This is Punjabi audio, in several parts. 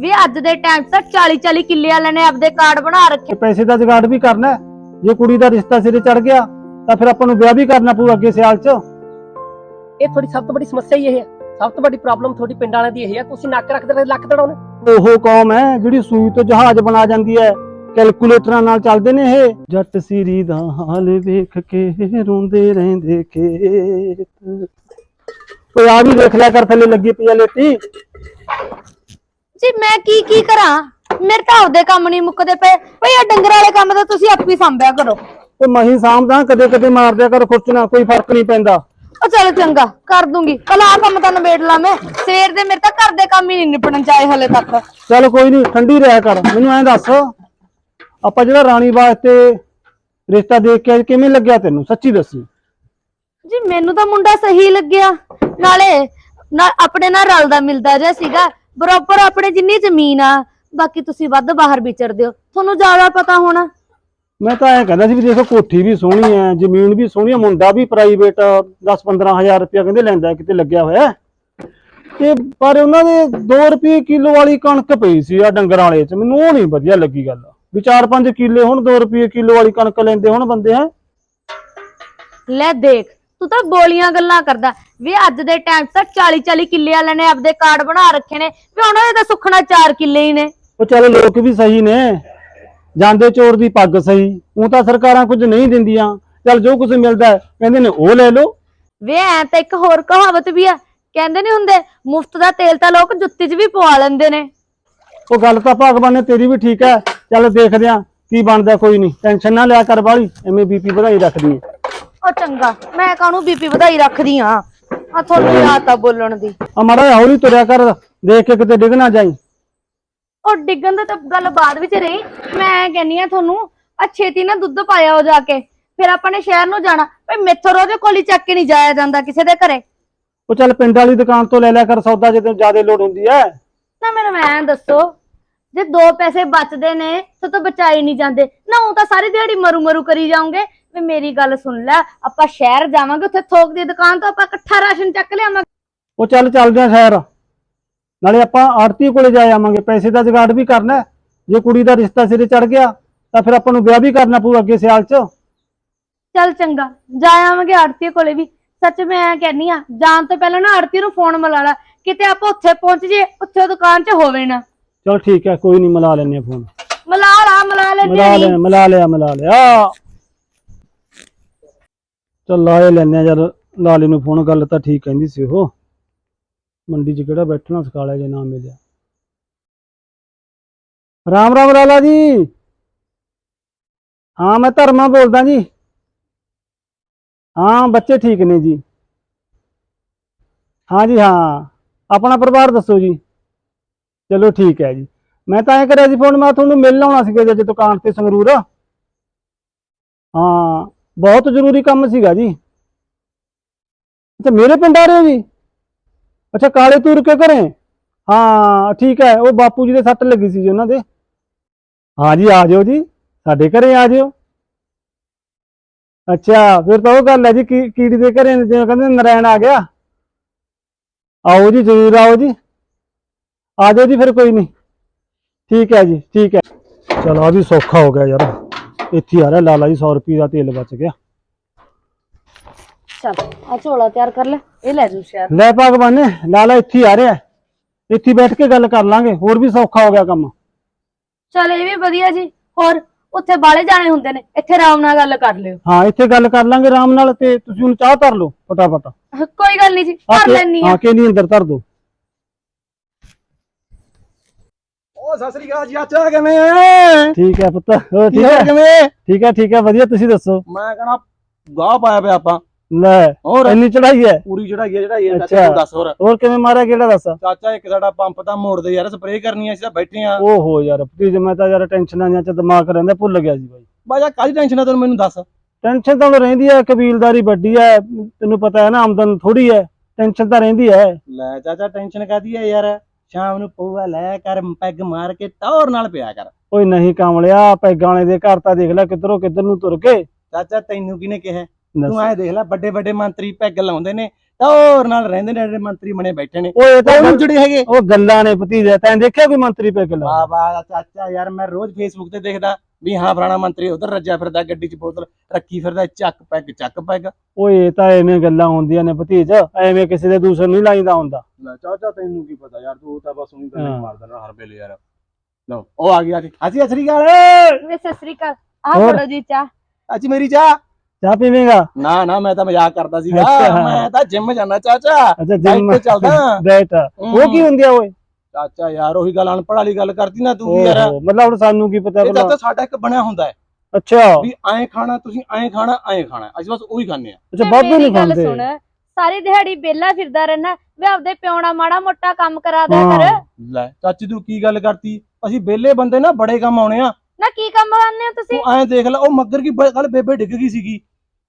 ਵੀ ਅੱਜ ਦੇ ਟਾਈਮ 'ਚ ਤਾਂ 40 40 ਕਿੱਲੇ ਵਾਲਿਆਂ ਨੇ ਆਪਦੇ ਕਾਰਡ ਬਣਾ ਰੱਖੇ। ਤੇ ਪੈਸੇ ਦਾ ਜੁਗਾੜ ਵੀ ਕਰਨਾ ਹੈ। ਜੇ ਕੁੜੀ ਦਾ ਰਿਸ਼ਤਾ ਸਿਰੇ ਚੜ ਗਿਆ ਤਾਂ ਫਿਰ ਆਪਾਂ ਨੂੰ ਵਿਆਹ ਵੀ ਕਰਨਾ ਪਊ ਅੱਗੇ ਸਿਆਲ 'ਚ। ਇਹ ਥੋੜੀ ਸਭ ਤੋਂ ਵੱਡੀ ਸਮੱਸਿਆ ਹੀ ਇਹ ਹੈ। ਸਭ ਤੋਂ ਵੱਡੀ ਪ੍ਰੋਬਲਮ ਤੁਹਾਡੀ ਪਿੰਡਾਂ ਵਾਲਿਆਂ ਦੀ ਇਹ ਹੈ ਤੁਸੀਂ ਨੱਕ ਰੱਖਦੇ ਰਹੇ ਲੱਕ ਤੜਾਉਣੇ। ਉਹ ਕੌਮ ਹੈ ਜਿਹੜੀ ਸੂਈ ਤੋਂ ਜਹਾਜ਼ ਬਣਾ ਜਾਂਦੀ ਹੈ। ਕੈਲਕੂਲੇਟਰਾਂ ਨਾਲ ਚੱਲਦੇ ਨੇ ਇਹ। ਜੱਟ ਸਿਰੀ ਦਾ ਹਾਲ ਵੇਖ ਕੇ ਰੋਂਦੇ ਰਹਿੰਦੇ ਖੇਤ। ਓਏ ਆ ਵੀ ਦੇਖ ਲਿਆ ਕਰ ਥੱਲੇ ਲੱਗੀ ਪਈ ਆ ਲੇਟੀ। ਜੀ ਮੈਂ ਕੀ ਕੀ ਕਰਾਂ? ਮੇਰੇ ਤਾਂ ਆਪਦੇ ਕੰਮ ਨਹੀਂ ਮੁੱਕਦੇ ਪਏ। ਭਈ ਆ ਡੰਗਰ ਵਾਲੇ ਕੰਮ ਤਾਂ ਤੁਸੀਂ ਆਪੇ ਹੀ ਸੰਭਿਆ ਕਰੋ। ਉਹ ਮਹੀਂ ਸਾਂਭਦਾ ਕਦੇ ਕਦੇ ਮਾਰ ਦਿਆ ਕਰ ਖੁਰਚਣਾ ਕੋਈ ਫ਼ਰਕ ਨਹੀਂ ਪੈਂਦਾ। ਉਹ ਚਲ ਚੰਗਾ ਕਰ ਦੂੰਗੀ। ਕੱਲ ਆ ਕੰਮ ਤਾਂ ਨਿਬੇੜ ਲਾਂ ਮੈਂ। ਸਵੇਰ ਦੇ ਮੇਰੇ ਤਾਂ ਘਰ ਦੇ ਕੰਮ ਹੀ ਨਹੀਂ ਨਿਪਟਣ ਚਾਹੇ ਹਲੇ ਤੱਕ। ਚੱਲ ਕੋਈ ਨਹੀਂ ਠੰਡੀ ਰਹਿ ਕਰ। ਮੈਨੂੰ ਐਂ ਦੱਸ ਆਪਾਂ ਜਿਹੜਾ ਰਾਣੀ ਵਾਸਤੇ ਰਿਸ਼ਤਾ ਦੇਖ ਕੇ ਕਿਵੇਂ ਲੱਗਿਆ ਤੈਨੂੰ? ਸੱਚੀ ਦੱਸੀ। ਜੀ ਮੈਨੂੰ ਤਾਂ ਮੁੰਡਾ ਸਹੀ ਲੱਗਿਆ। ਨਾਲੇ ਨਾ ਆਪਣੇ ਨਾਲ ਰਲਦਾ ਮਿਲਦਾ ਜਿਹਾ ਸੀਗਾ। ਬਰਾਬਰ ਆਪਣੇ ਜਿੰਨੀ ਜ਼ਮੀਨ ਆ ਬਾਕੀ ਤੁਸੀਂ ਵੱਧ ਬਾਹਰ ਵਿਚਰਦੇ ਹੋ। ਤੁਹਾਨੂੰ ਜ਼ਿਆਦਾ ਪਤਾ ਹੋਣਾ। ਮੈਂ ਤਾਂ ਐਂ ਕਹਿੰਦਾ ਸੀ ਵੀ ਦੇਖੋ ਕੋਠੀ ਵੀ ਸੋਹਣੀ ਹੈ ਜ਼ਮੀਨ ਵੀ ਸੋਹਣੀ ਹੈ ਮੁੰਡਾ ਵੀ ਪ੍ਰਾਈਵੇਟ 10-15000 ਰੁਪਇਆ ਕਹਿੰਦੇ ਲੈਂਦਾ ਹੈ, ਕਿਤੇ ਲੱਗਿਆ ਹੋਇਆ। ਹੈ। ਤੇ ਪਰ ਉਹਨਾਂ ਦੇ 2 ਰੁਪਏ ਕਿਲੋ ਵਾਲੀ ਕਣਕ ਪਈ ਸੀ ਆ ਡੰਗਰਾਂ ਵਾਲੇ ਚ ਮੈਨੂੰ ਉਹ ਨਹੀਂ ਵਧੀਆ ਲੱਗੀ ਗੱਲ। ਵੀ 4-5 ਕਿੱਲੇ ਹੁਣ 2 ਰੁਪਏ ਕਿਲੋ ਵਾਲੀ ਕਣਕ ਲੈਂਦੇ ਹੁਣ ਬੰਦੇ ਹੈ? ਲੈ ਦੇਖ ਤੂੰ ਤਾਂ ਬੋਲੀਆਂ ਗੱਲਾਂ ਕਰਦਾ। ਵੀ ਅੱਜ ਦੇ ਟਾਈਮ 'ਚ ਤਾਂ 40 40 ਕਿੱਲੇ ਵਾਲਿਆਂ ਨੇ ਆਪਦੇ ਕਾਰਡ ਬਣਾ ਰੱਖੇ ਨੇ ਵੀ ਉਹਨਾਂ ਦੇ ਤਾਂ ਸੁੱਖਣਾ 4 ਕਿੱਲੇ ਹੀ ਨੇ। ਉਹ ਚੱਲ ਲੋਕ ਵੀ ਸਹੀ ਨੇ। ਜਾਂਦੇ ਚੋਰ ਦੀ ਪੱਗ ਸਹੀ ਉਹ ਤਾਂ ਸਰਕਾਰਾਂ ਕੁਝ ਨਹੀਂ ਦਿੰਦੀਆਂ। ਚੱਲ ਜੋ ਕੁਝ ਮਿਲਦਾ ਹੈ, ਕਹਿੰਦੇ ਨੇ ਉਹ ਲੈ ਲਓ। ਵੇ ਐ ਤਾਂ ਇੱਕ ਹੋਰ ਕਹਾਵਤ ਵੀ ਆ ਕਹਿੰਦੇ ਨਹੀਂ ਹੁੰਦੇ ਮੁਫਤ ਦਾ ਤੇਲ ਤਾਂ ਲੋਕ ਜੁੱਤੀ 'ਚ ਵੀ ਪਵਾ ਲੈਂਦੇ ਨੇ। ਉਹ ਗੱਲ ਤਾਂ ਭਗਵਾਨ ਨੇ ਤੇਰੀ ਵੀ ਠੀਕ ਹੈ ਚੱਲ ਦੇਖਦੇ ਆ ਕੀ ਬਣਦਾ ਕੋਈ ਨਹੀਂ। ਟੈਨਸ਼ਨ ਨਾ ਲਿਆ ਕਰ ਬਾਲੀ ਐਵੇਂ ਬੀਪੀ ਵਧਾਈ ਰੱਖਦੀ ਹੈ। ਉਹ ਚੰਗਾ ਮੈਂ ਕਾਹਨੂੰ ਬੀਪੀ ਵਧਾਈ ਰੱਖਦੀ ਆ? ਆ ਤੁਹਾਨੂੰ ਯਾਦ ਆ ਬੋਲਣ ਦੀ। ਆ ਮਾੜਾ ਜਿਹਾ ਹੌਲੀ ਤੁਰਿਆ ਕਰ ਦੇਖ ਕੇ ਕਿਤੇ ਡਿੱਗ ਨਾ ਜਾਈ। ਉਹ ਡਿੱਗਣ ਦਾ ਤਾਂ ਗੱਲ ਬਾਅਦ ਵਿੱਚ ਰਹੀ। ਮੈਂ ਕਹਿੰਨੀ ਆ ਤੁਹਾਨੂੰ ਆ ਛੇਤੀ ਨਾ ਦੁੱਧ ਪਾਇਆ ਹੋ ਜਾ ਕੇ। ਫਿਰ ਆਪਾਂ ਨੇ ਸ਼ਹਿਰ ਨੂੰ ਜਾਣਾ। ਭਈ ਮੈਥੋਂ ਰੋਜ਼ ਕੋਲੀ ਚੱਕ ਕੇ ਨਹੀਂ ਜਾਇਆ ਜਾਂਦਾ ਕਿਸੇ ਦੇ ਘਰੇ। ਉਹ ਚੱਲ ਪਿੰਡ ਵਾਲੀ ਦੁਕਾਨ ਤੋਂ ਲੈ ਲਿਆ ਕਰ ਸੌਦਾ ਜਦੋਂ ਜ਼ਿਆਦਾ ਲੋੜ ਹੁੰਦੀ ਹੈ ਨਾ ਮੈਨੂੰ ਐਂ ਦੱਸੋ ਜੇ ਦੋ ਪੈਸੇ ਬਚਦੇ ਨੇ ਤਾਂ ਤਾਂ ਬਚਾਏ ਨਹੀਂ ਜਾਂਦੇ। ਨਾ ਉਹ ਤਾਂ ਸਾਰੀ ਦਿਹਾੜੀ ਮਰੂ ਮਰੂ ਕਰੀ ਜਾਓਗੇ। ਵੀ ਮੇਰੀ ਗੱਲ ਸੁਣ ਲੈ ਆਪਾਂ ਸ਼ਹਿਰ ਜਾਵਾਂਗੇ ਉੱਥੇ ਥੋਕ ਦੀ ਦੁਕਾਨ ਤੋਂ ਆਪਾਂ ਇਕੱਠਾ ਰਾਸ਼ਨ ਚੱਕ ਲਿਆਵਾਂਗੇ। ਉਹ ਚੱਲ ਚੱਲਦੇ ਆ ਸ਼ਹਿਰ। ਨਾਲੇ ਆਪਾਂ ਆੜਤੀ ਕੋਲੇ ਜਾ ਆਵਾਂਗੇ ਪੈਸੇ ਦਾ ਜੁਗਾੜ ਵੀ ਕਰਨਾ ਹੈ। ਜੇ ਕੁੜੀ ਦਾ ਰਿਸ਼ਤਾ ਸਿਰੇ ਚੜ ਗਿਆ ਤਾਂ ਫਿਰ ਆਪਾਂ ਨੂੰ ਵਿਆਹ ਵੀ ਕਰਨਾ ਪਊ ਅੱਗੇ ਸਿਆਲ 'ਚ। ਚੱਲ ਚੰਗਾ ਜਾ ਆਵਾਂਗੇ ਆੜਤੀ ਕੋਲੇ ਵੀ। ਸੱਚ ਮੈਂ ਐਂ ਕਹਿੰਨੀ ਆ ਜਾਣ ਤੋਂ ਪਹਿਲਾਂ ਨਾ ਆੜਤੀ ਨੂੰ ਫੋਨ ਮਿਲਾ ਲਾ ਕਿਤੇ ਆਪਾਂ ਉੱਥੇ ਪਹੁੰਚ ਜੇ ਉੱਥੇ ਦੁਕਾਨ 'ਚ ਹੋਵੇ ਨਾ। ਚਲ ਠੀਕ ਹੈ ਕੋਈ ਨਹੀਂ ਮਿਲਾ ਲੈਨੇ ਆ ਫੋਨ ਮਿਲਾ ਲਾ ਮਿਲਾ ਲੈਂਦੇ ਮਿਲਾ ਨੀ। ਲਿਆ ਮਿਲਾ ਲਿਆ ਮਿਲਾ ਲਿਆ। ਚੱਲ ਲਾਏ ਲੈਨੇ ਆ ਯਾਰ ਲਾਲੇ ਨੂੰ ਫੋਨ ਗੱਲ ਤਾਂ ਠੀਕ ਕਹਿੰਦੀ ਸੀ ਉਹ। ਮੰਡੀ 'ਚ ਕਿਹੜਾ ਬੈਠਣਾ ਸਕਾਲਿਆ ਜੇ ਨਾ ਮਿਲਿਆ। ਰਾਮ ਰਾਮ ਲਾਲਾ ਜੀ। ਹਾਂ, ਮੈਂ ਧਰਮਾ ਬੋਲਦਾ ਜੀ। ਹਾਂ, ਬੱਚੇ ਠੀਕ ਨੇ ਜੀ। ਹਾਂ ਜੀ, ਹਾਂ। ਆਪਣਾ ਪਰਿਵਾਰ ਦੱਸੋ ਜੀ। ਚਲੋ ਠੀਕ ਹੈ ਜੀ। ਮੈਂ ਤਾਂ ਐ ਕਰਿਆ ਸੀ ਫੋਨ ਮੈਂ ਤੁਹਾਨੂੰ ਮਿਲ ਲਾਉਣਾ ਸੀਗਾ ਜੀ ਦੁਕਾਨ ਤੇ ਸੰਗਰੂਰ। ਹਾਂ। ਬਹੁਤ ਜ਼ਰੂਰੀ ਕੰਮ ਸੀਗਾ ਜੀ। ਅੱਛਾ ਮੇਰੇ ਪਿੰਡ ਆ ਰਹੇ ਹੋ ਜੀ? ਅੱਛਾ ਕਾਲੇ ਤੂਰ ਕੇ ਘਰੇ? ਹਾਂ ਠੀਕ ਹੈ ਉਹ ਬਾਪੂ ਜੀ ਦੇ ਸੱਟ ਲੱਗੀ ਸੀ ਜੀ ਉਹਨਾਂ ਦੇ। ਹਾਂ ਜੀ ਆ ਜਾਓ ਜੀ ਸਾਡੇ ਘਰੇ ਆ ਜਾਓ। ਅੱਛਾ ਫਿਰ ਤਾਂ ਉਹ ਗੱਲ ਹੈ ਜੀ ਕੀ- ਕੀੜੀ ਦੇ ਘਰੇ ਜਿਵੇਂ ਕਹਿੰਦੇ ਨੇ, ਨਰੈਣ ਆ ਗਿਆ। ਆਓ ਜੀ ਜ਼ਰੂਰ ਆਓ ਜੀ। ਆ ਜਾਓ ਜੀ ਫਿਰ ਕੋਈ ਨਹੀਂ। ਠੀਕ ਹੈ ਜੀ ਠੀਕ ਹੈ। ਚਲ ਆ ਵੀ ਸੌਖਾ ਹੋ ਗਿਆ ਯਾਰ। ਇੱਥੇ ਆ ਰਿਹਾ ਲਾਲਾ ਜੀ 100 ਰੁਪਏ ਦਾ ਤੇਲ ਬਚ ਗਿਆ। ਚੱਲ ਆ ਝੋਲਾ ਤਿਆਰ ਕਰ ਲੈ ਇਹ ਲੈ ਜੂ ਸ਼ਹਿਰ ਲੈ ਭਗਵਾਨ ਨੇ ਲਾਲਾ ਇੱਥੇ ਆ ਰਿਹਾ। ਇੱਥੇ ਬੈਠ ਕੇ ਗੱਲ ਕਰ ਲਾਂਗੇ ਹੋਰ ਵੀ ਸੌਖਾ ਹੋ ਗਿਆ ਕੰਮ। ਚੱਲ ਇਹ ਵੀ ਵਧੀਆ ਜੀ। ਹੋਰ ਉੱਥੇ ਬਾਲੇ ਜਾਣੇ ਹੁੰਦੇ ਨੇ ਇੱਥੇ ਆਰਾਮ ਨਾਲ ਗੱਲ ਕਰ ਲਿਓ। ਹਾਂ ਇੱਥੇ ਗੱਲ ਕਰ ਲਾਂਗੇ ਆਰਾਮ ਨਾਲ ਤੇ ਤੁਸੀਂ ਹੁਣ ਚਾਹ ਧਰ ਲਓ ਫਟਾਫਟ। ਕੋਈ ਗੱਲ ਨਹੀਂ ਜੀ ਕਰ ਲੈਣੀ ਆ ਹਾਂ। ਕੇ ਨਹੀਂ ਅੰਦਰ ਧਰ ਦੋ। ਉਹ ਸਤਿ ਸ੍ਰੀ ਅਕਾਲ ਜੀ ਚਾਚਾ ਕਿਵੇਂ ਐ ਠੀਕ ਹੈ ਪੁੱਤ ਹੋਰ ਠੀਕ ਹੈ? ਕਿਵੇਂ? ਠੀਕ ਹੈ ਠੀਕ ਹੈ ਵਧੀਆ ਤੁਸੀਂ ਦੱਸੋ? ਮੈਂ ਕਹਣਾ ਗਾਹ ਪਾਇਆ ਪਿਆ ਆਪਾਂ। ਲੈ ਹੋਰ? ਇੰਨੀ ਚੜਾਈ ਹੈ? ਪੂਰੀ ਚੜਾਈ ਹੈ ਚੜਾਈ ਹੈ। ਅੱਛਾ। ਚਾਚਾ ਤੂੰ ਦੱਸ ਹੋਰ। ਹੋਰ ਕਿਵੇਂ ਮਾਰਿਆ ਕਿਹੜਾ ਦੱਸ? ਚਾਚਾ ਇੱਕ ਸਾਡਾ ਪੰਪ ਤਾਂ ਮੋੜ ਦੇ ਯਾਰ ਸਪਰੇਅ ਕਰਨੀ ਐ ਅਸੀਂ ਤਾਂ ਬੈਠੇ ਆ ਓਹੋ ਯਾਰ ਪਲੀਜ਼ ਮੈਂ ਤਾਂ ਯਾਰ ਟੈਨਸ਼ਨਾਂ ਜਾਂ ਚ ਦਿਮਾਗ ਰਹਿੰਦਾ ਭੁੱਲ ਗਿਆ ਸੀ ਬਾਈ। ਬਾਜਾ ਕਾਹਦੀ ਟੈਨਸ਼ਨ ਆ ਤੈਨੂੰ ਮੈਨੂੰ ਦੱਸ। ਟੈਨਸ਼ਨ ਤਾਂ ਰਹਿੰਦੀ ਹੈ ਕਬੀਲਦਾਰੀ ਵੱਡੀ ਹੈ ਤੈਨੂੰ ਪਤਾ ਹੈ ਨਾ ਆਮਦਨ ਥੋੜੀ ਹੈ ਟੈਨਸ਼ਨ ਤਾਂ ਰਹਿੰਦੀ ਹੈ। ਲੈ ਚਾਚਾ ਟੈਨਸ਼ਨ ਕਾਦੀ ਐ ਯਾਰ? ਸ਼ਾਮ ਨੂੰ ਪਊਆ ਲੈ ਕਰ ਪੈਗ ਮਾਰ ਕੇ ਟੌਰ ਨਾਲ ਪਿਆ ਕਰ। ਓਏ ਨਹੀਂ ਕਾਮਲਿਆ ਪੈਗਾਂ ਵਾਲੇ ਦੇ ਘਰ ਤਾਂ ਦੇਖ ਲੈ ਕਿੱਧਰੋਂ ਕਿੱਧਰ ਨੂੰ ਤੁਰ ਕੇ ਚਾਚਾ ਤੈਨੂੰ ਕਿਹਨੇ ਕਿਹਾ। ਤੂੰ ਐ ਦੇਖ ਲੈ ਵੱਡੇ ਵੱਡੇ ਮੰਤਰੀ ਪੈਗ ਲਾਉਂਦੇ ਨੇ ਟੌਰ ਨਾਲ ਰਹਿੰਦੇ ਨੇ ਜਿਹੜੇ ਮੰਤਰੀ ਬਣੇ ਬੈਠੇ ਨੇ। ਓਏ ਇਹ ਤਾਂ ਉਹ ਗੱਲ- ਜੁੜੇ ਹੈਗੇ? ਉਹ ਗੱਲਾਂ ਨੇ ਭਤੀਜਾ ਤੈਂ ਦੇਖਿਆ ਕੋਈ ਮੰਤਰੀ ਪੈ ਕੇ ਲਾ ਵਾਹ ਵਾਹ ਚਾਚਾ ਯਾਰ ਮੈਂ ਰੋਜ਼ ਫੇਸਬੁੱਕ ਤੇ ਦੇਖਦਾ ਵੀ ਹਾਂ ਫਲਾਣਾ ਮੰਤਰੀ ਉਧਰ ਰੱਜਿਆ ਫਿਰਦਾ ਗੱਡੀ 'ਚ ਬੋਤਲ ਰੱਖੀ ਫਿਰਦਾ ਚੱਕ ਪੈਗ ਚੱਕ ਪੈਗ। ਓਏ ਇਹ ਤਾਂ ਐਵੇਂ ਗੱਲਾਂ ਹੁੰਦੀਆਂ ਨੇ ਭਤੀਜ ਐਵੇਂ ਕਿਸੇ ਦੇ ਦੂਸਰ ਨਹੀਂ ਲਾਈਦਾ ਹੁੰਦਾ। ਲੈ ਚਾਚਾ ਤੈਨੂੰ ਕੀ ਪਤਾ ਯਾਰ ਤੂੰ ਤਾਂ ਬਸ ਉਹੀ। ਗੱਲਾਂ ਮਾਰ ਦੇਣਾ ਹਰ ਵੇਲੇ ਯਾਰ। ਲਓ ਉਹ ਆ ਗਈ ਆ ਗਈ। ਅਸੀਂ ਅਸਰੀ ਗਾਲ ਵੇ ਸਤਿ ਸ੍ਰੀ ਅਕਾਲ। ਆਹ? ਫੜੋ ਜੀ ਚਾਹ। ਅੱਜ ਮੇਰੀ ਚਾਹ। ਚਾਹ ਪੀਵੇਂਗਾ? ਨਾ ਨਾ ਮੈਂ ਤਾਂ ਮਜ਼ਾਕ ਕਰਦਾ ਸੀਗਾ। ਅੱਛਾ। ਮੈਂ ਤਾਂ ਜਿਮ ਜਾਣਾ ਚਾਚਾ। ਅੱਛਾ ਜਿਮ ਤੇ ਚੱਲਦਾ। ਡਾਈਟ ਉਹ ਕੀ ਹੁੰਦੀ ਆ ਓਏ? ਚਾਚਾ ਯਾਰ ਉਹੀ ਗੱਲ ਅਨਪੜ੍ਹ ਵਾਲੀ ਗੱਲ ਕਰਦੀ ਨਾ ਤੂੰ ਵੀ ਯਾਰ। ਓਹੋ, ਮਤਲਬ ਹੁਣ ਸਾਨੂੰ ਕੀ ਪਤਾ ਇਹ ਭਲਾ। ਚਾਚਾ ਸਾਡਾ ਇੱਕ ਬਣਿਆ ਹੁੰਦਾ ਹੈ। ਅੱਛਾ। ਵੀ ਐਂ ਖਾਣਾ ਤੁਸੀਂ ਐਂ ਖਾਣਾ ਐਂ ਖਾਣਾ। ਅਸੀਂ ਬਸ ਉਹੀ ਖਾਂਦੇ ਆ ਅੱਛਾ ਵੇ ਬਾਬੂ ਮੇਰੀ ਨਹੀਂ ਗੱਲ ਖਾਂਦੇ। ਸੁਣ ਸਾਰੀ ਦਿਹਾੜੀ ਬੇਲਾ ਫਿਰਦਾ ਰਹਿਣਾ। ਵੇ ਆਪਦੇ ਪਿਉਣਾ ਮਾੜਾ ਮੋਟਾ ਕੰਮ ਕਰਾ ਦਿਆ ਕਰ। ਲੈ ਚਾਚੀ ਤੂੰ ਕੀ ਗੱਲ ਕਰਤੀ? ਅਸੀਂ ਵਿਹਲੇ ਬੰਦੇ ਨਾ ਬੜੇ ਕੰਮ ਆਉਣੇ ਆ। ਨਾ ਕੀ ਕੰਮ ਕਰਨੇ ਹੋ ਤੁਸੀਂ? ਤੂੰ ਐਂ ਦੇਖ ਲੈ ਉਹ ਮੱਗਰ ਕੀ ਕੱਲ ਬੇਬੇ ਡਿੱਗ ਗਈ ਸੀਗੀ।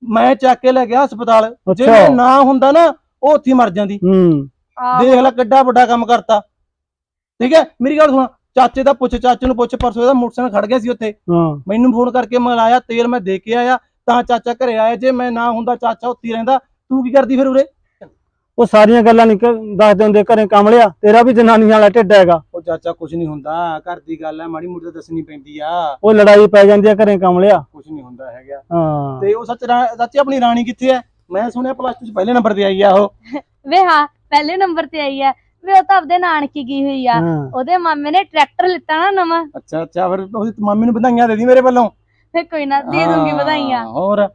ਮੈਂ ਚੱਕ ਕੇ ਲੈ ਗਿਆ ਹਸਪਤਾਲ। ਜੇ ਅੱਛਾ। ਨਾ ਹੁੰਦਾ ਨਾ ਉਹ ਉੱਥੇ ਹੀ ਮਰ ਜਾਂਦੀ। ਹੂੰ। ਦੇਖ ਲੈ ਕਿੱਡਾ ਵੱਡਾ ਕੰਮ ਕਰਤਾ। ਠੀਕ ਹੈ? ਮੇਰੀ ਗੱਲ ਸੁਣ ਚਾਚੇ ਦਾ ਪੁੱਛ ਚਾਚੇ ਨੂੰ ਪੁੱਛ ਪਰਸੋਂ ਇਹਦਾ ਮੋਟਰਸਾਈਕਲ ਖੜ ਗਿਆ ਸੀ ਉੱਥੇ। ਹਾਂ। ਮੈਨੂੰ ਫੋਨ ਕਰਕੇ ਮਿਲਾਇਆ ਤੇਲ ਮੈਂ ਦੇ ਕੇ ਆਇਆ ਤਾਂ ਚਾਚਾ ਘਰੇ ਆਇਆ ਜੇ ਮੈਂ ਨਾ ਹੁੰਦਾ ਚਾਚਾ ਉੱਥੇ ਹੀ ਰਹਿੰਦਾ। ਤੂੰ ਕੀ ਕਰਦੀ ਫਿਰ ਉਰੇ? ਉਹ ਸਾਰੀਆਂ ਗੱਲਾਂ ਨਹੀਂ ਦੱਸਦੇ ਹੁੰਦੇ ਘਰੇ ਕਮਲਿਆ ਤੇਰਾ ਵੀ ਜਨਾਨੀਆਂ ਵਾਲਾ ਢਿੱਡ ਹੈਗਾ। ਉਹ ਚਾਚਾ ਕੁਝ ਨਹੀਂ ਹੁੰਦਾ ਘਰ ਦੀ ਗੱਲ ਹੈ ਮਾੜੀ ਮੋਟੀ ਤਾਂ ਦੱਸਣੀ ਪੈਂਦੀ ਆ। ਉਹ ਲੜਾਈ ਪੈ ਜਾਂਦੀ ਆ ਘਰੇ ਕਮਲਿਆ ਕੁਝ ਨਹੀਂ ਹੁੰਦਾ ਹੈਗਾ। ਹਾਂ। ਤੇ ਉਹ ਸੱਚ ਰਾ- ਚਾਚੀ ਆਪਣੀ ਰਾਣੀ ਕਿੱਥੇ ਹੈ ਮੈਂ ਸੁਣਿਆ ਪਲੱਸ 2 ਚ ਪਹਿਲੇ ਨੰਬਰ ਤੇ ਆਈ ਆ ਉਹ। ਵੇ ਹਾਂ ਪਹਿਲੇ ਨੰਬਰ ਤੇ ਆਈ ਹੈ ਵੇ ਉਹ ਤਾਂ ਆਪਦੇ ਨਾਨਕੀ ਗਈ ਹੋਈ ਆ। ਹਾਂ। ਉਹਦੇ ਮਾਮੇ ਨੇ ਟਰੈਕਟਰ ਲਿੱਤਾ ਨਾ ਨਵਾਂ। ਅੱਛਾ ਅੱਛਾ ਫਿਰ ਉਹਦੀ ਮਾਮੀ ਨੂੰ ਵਧਾਈਆਂ ਦੇ ਦੀ ਮੇਰੇ ਵੱਲੋਂ। ਫੇ ਕੋਈ ਨਾ ਦੇ ਦੂੰਗੀ ਹਾਂ, ਵਧਾਈਆਂ। ਹੋਰ?